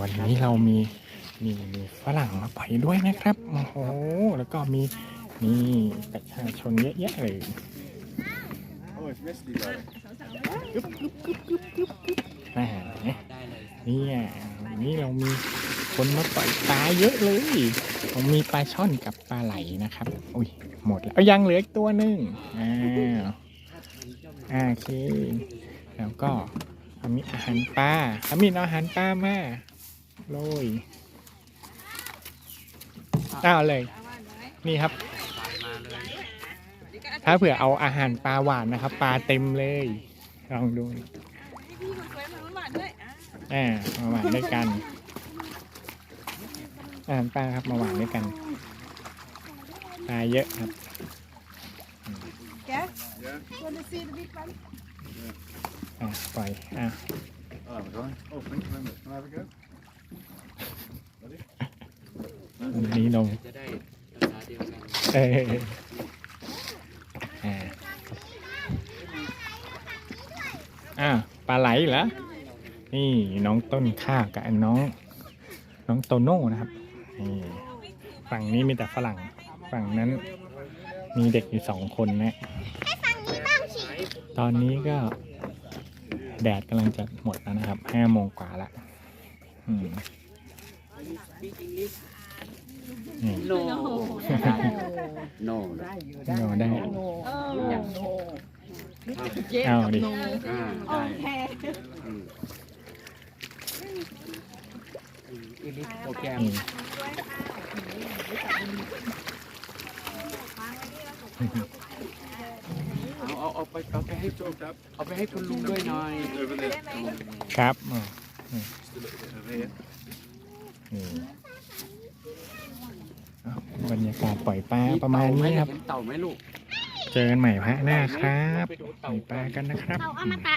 วันนี้เรามีมีมีฝรั่งมาปล่อยด้วยนะครับ โอ้โห แล้วก็มีมีประชาชนเยอะแยะเลย Oh, it's misty though. อ่าเนี่ยวันนี้เรามีคนมาปล่อยปลาเยอะเลยผมมีปลาช่อนกับปลาไหลนะครับ อุ้ย หมดแล้วเอายังเหลืออีกตัวหนึ่งอ้าวอ่าโอเค แล้วก็เอามีอาหารปลาเอามีเอาอาหารปลามา โรยเอาเลย นี่ครับ ถ้าเผื่อเอาอาหารปลาหวานนะครับ ปลาเต็มเลย ลองดูพี่คนสวยมาหวานๆด้วยอะอ่ามาหวานด้วยกันอาหารปลาครับมาหวานด้วยกันปลาเยอะครับแก Yeah. want to see the big one อ่าปล่อยอ่า Oh, I'm going. Oh, thank you very much. Can I have a go? วั นนี้ลงจะได้ภาษาเดียวกันเอออ่าอ่าปลาไหลเหรอนี่น้องต้นข้าวกับน้อง น้องโตโน่นะครับนี่ฝั่งนี้มีแต่ฝรั่ง ฝั่งนั้น มีเด็กอยู่สองคนนะตอนนี้ก็ แดดกำลังจะหมดแล้วนะครับห้าโมงกว่าละอืมนี่ โนโนเราได้ Oh เอาดิอ่าโอเคอืมอีลิสโปรแกรมเอาเอาเอาไปเอาไปให้ Talk up เอาไปให้คุณลุงด้วยหน่อยครับอ่า Just a little bit over here. นี่เอา บรรยากาศปล่อยปลาประมาณนี้ครับเห็นเต่าไหมลูก เจอกันใหม่พระหน้าครับปล่อยปลากันนะครับเอาอมตะ